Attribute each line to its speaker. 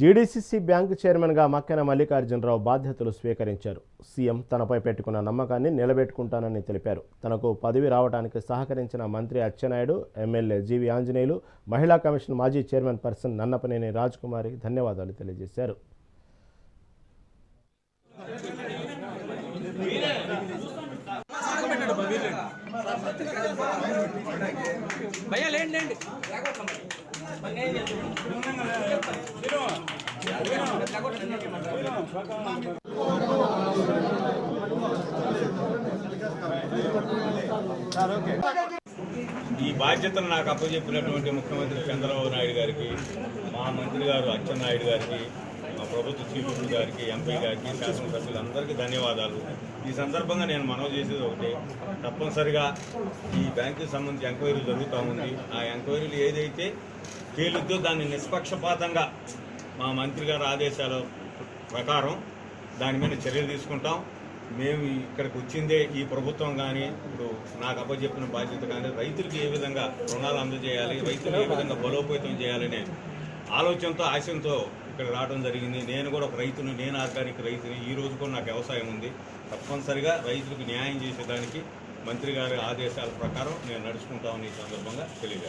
Speaker 1: GDCC bank చైర్మన్గా మక్కెన మల్లికార్జునరావు బాధ్యతలు స్వీకరించారు. సీఎం తనపై పెట్టుకున్న నమ్మకాన్ని నిలబెట్టుకుంటానని తెలిపారు. తనకు పదవి రావడానికి సహకరించిన మంత్రి అచ్చెనాయుడు ఎమ్మెల్యే జీవి ఆంజనేయులు మహిళా కమిషన్ మాజీ చైర్మన్ పర్సన్ నన్నపనేని రాజ్కుమారి ధన్యవాదాలు తెలియజేశారు.
Speaker 2: భయ్యా లేండి లేండి.
Speaker 3: ఈ బాధ్యతను నాకు అప్పచెప్పినటువంటి ముఖ్యమంత్రి చంద్రబాబు నాయుడు గారికి మా మంత్రి గారు అచ్చెన్నాయుడు గారికి మా ప్రభుత్వ చీఫ్ గారికి ఎంపీ గారికి శాసనసభ్యులందరికీ ధన్యవాదాలు. ఈ సందర్భంగా నేను మనవి చేసేది ఒకటి తప్పనిసరిగా ఈ బ్యాంకుకి సంబంధించి ఎంక్వైరీ జరుగుతూ ఉంది. ఆ ఎంక్వైరీలు ఏదైతే తేలిద్దో దాన్ని నిష్పక్షపాతంగా మా మంత్రి గారి ఆదేశాల ప్రకారం దాని మీద చర్యలు తీసుకుంటాం. మేము ఇక్కడికి వచ్చిందే ఈ ప్రభుత్వం కానీ ఇప్పుడు నాకు అప్పచెప్పిన బాధ్యత కానీ రైతులకు ఏ విధంగా రుణాలు అందజేయాలి రైతులు ఏ విధంగా బలోపేతం చేయాలనే ఆలోచనతో ఆశయంతో ఇక్కడ రావడం జరిగింది. నేను కూడా ఒక రైతును నేను ఆర్గానిక్ రైతుని ఈ రోజు కూడా నాకు వ్యవసాయం ఉంది. తప్పనిసరిగా రైతులకు న్యాయం చేసేదానికి మంత్రి గారి ఆదేశాల ప్రకారం నేను నడుచుకుంటామని ఈ సందర్భంగా తెలియజేస్తాను.